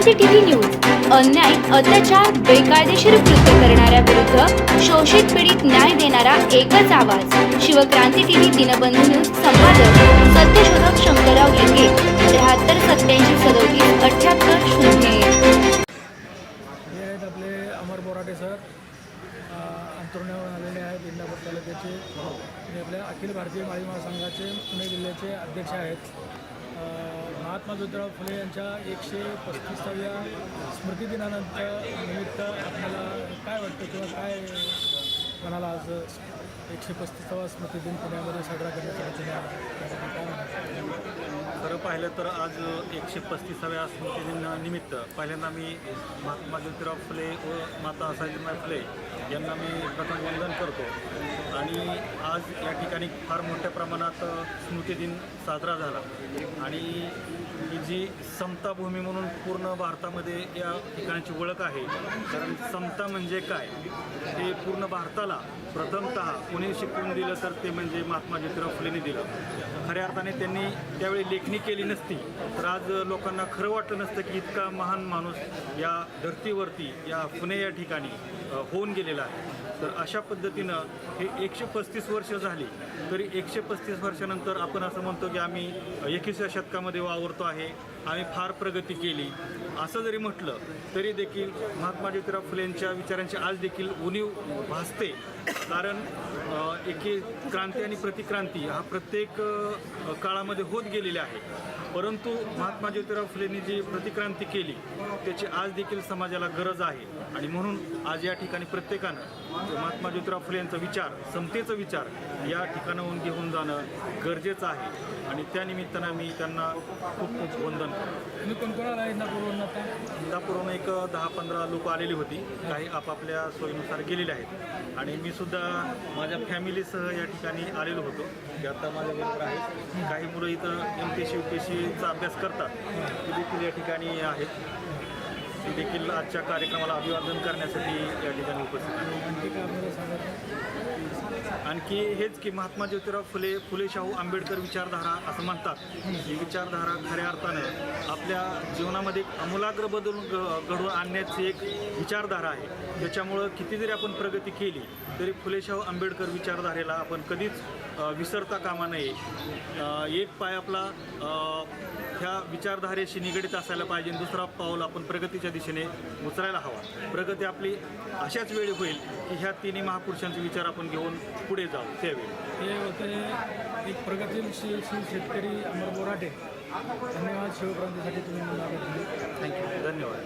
Shivkranti TV news. अन्याय अत्याचार बेकायदेशीर कृत्य करणाऱ्या विरुद्ध शोषित पीडित न्याय देणारा एकच आवाज. शिवक्रांती टीव्ही दिनबंधू न्यूज संपादक सत्यशोधक शंकरराव लिंगे त्र्याहत्तर सत्याऐंशी सदोतीस अठ्याहत्तर शून्य एक. आपले अमर बोराटे सर. अ, आलेले आहेत इंदापूर तालुक्याचे आपल्या अखिल भारतीय माळी महासंघाचे पुणे जिल्ह्याचे अध्यक्ष आहेत. महात्मा ज्योतिराव फुले यांच्या एकशे पस्तीसाव्या स्मृतिदिनानंतर निमित्त आपल्याला काय वाटतं किंवा काय म्हणाला आज एकशे पस्तीसावा स्मृतिदिन पुण्यामध्ये साजरा करण्यासाठी तुम्ही खरं पाहिलं तर आज एकशे पस्तीसाव्या स्मृतिदिनानिमित्त पहिल्यांदा मी महात्मा ज्योतिराव फुले व माता सावित्रीबाई फुले यांना मी प्रथम वंदन करतो. आणि आज या ठिकाणी फार मोठ्या प्रमाणात स्मृतिदिन साजरा झाला. आणि ही जी समताभूमी म्हणून पूर्ण भारतामध्ये या ठिकाणची ओळख आहे कारण समता म्हणजे काय? हे पूर्ण भारताला प्रथमतः कोणी शिकवून दिलं तर ते म्हणजे महात्मा ज्योतिराव फुलेने दिलं. खऱ्या अर्थाने त्यांनी त्यावेळी लेखणी केली नसती तर आज लोकांना खरं वाटलं नसतं की इतका महान माणूस या धर्तीवरती या पुणे या ठिकाणी होऊन गेलेला आहे. तर अशा पद्धतीनं हे एकशे पस्तीस वर्ष झाली तरी एकशे पस्तीस वर्षानंतर आपण असं म्हणतो की आम्ही एकविसाव्या शतकामध्ये वावरतो आहे. आम्ही फार प्रगती केली. असं जरी म्हटलं तरी देखील महात्मा ज्योतिराव फुलेंच्या विचारांची आज देखील उणीव भासते. कारण एके क्रांती आणि प्रतिक्रांती हा प्रत्येक काळामध्ये होत गेलेला आहे. परंतु महात्मा ज्योतिराव फुलेंनी जी प्रतिक्रांती केली त्याची आज देखील समाजाला गरज आहे. आणि म्हणून आज या ठिकाणी प्रत्येकानं महात्मा ज्योतिराव फुले यांचा विचार समतेचा विचार या ठिकाणाहून घेऊन जाणं गरजेचं आहे. आणि त्यानिमित्तानं मी त्यांना खूप खूप वंदन तुम्ही कोणकोणाला इंदापूरवरून आता? इंदापूरहून एक दहा पंधरा लोक आलेली होती. काही आपापल्या सोयीनुसार गेलेले आहेत. आणि मी सुद्धा माझ्या फॅमिलीसह या ठिकाणी आलेलो होतो. जे आता माझ्याबरोबर आहेत. काही मुलं इथं M P C U P सीचा अभ्यास करतात. ते देखील या ठिकाणी आहेत. ते देखील आजच्या कार्यक्रमाला अभिवादन करण्यासाठी या ठिकाणी उपस्थित आहेत. आणखी हेच की महात्मा ज्योतिराव फुले फुले शाहू आंबेडकर विचारधारा असं म्हणतात. ही विचारधारा खऱ्या अर्थानं आपल्या जीवनामध्ये एक आमूलाग्र बदल घडवून आणण्याची एक विचारधारा आहे. त्याच्यामुळं किती जरी आपण प्रगती केली तरी फुले शाहू आंबेडकर विचारधारेला आपण कधीच विसरता कामा नये. एक पाय आपला ह्या विचारधारेशी निगडीत असायला पाहिजे दुसरा पाऊल आपण प्रगतीच्या प्रगतीच्या दिशेने उचलायला हवा. प्रगती आपली अशाच वेळी होईल की ह्या तिन्ही महापुरुषांचे विचार आपण घेऊन पुढे जाऊ त्यावेळी. ते होते एक प्रगतीशील शेतकरी अमर बोराटे. धन्यवाद. शिवक्रांतीसाठी तुम्ही मला थँक्यू धन्यवाद.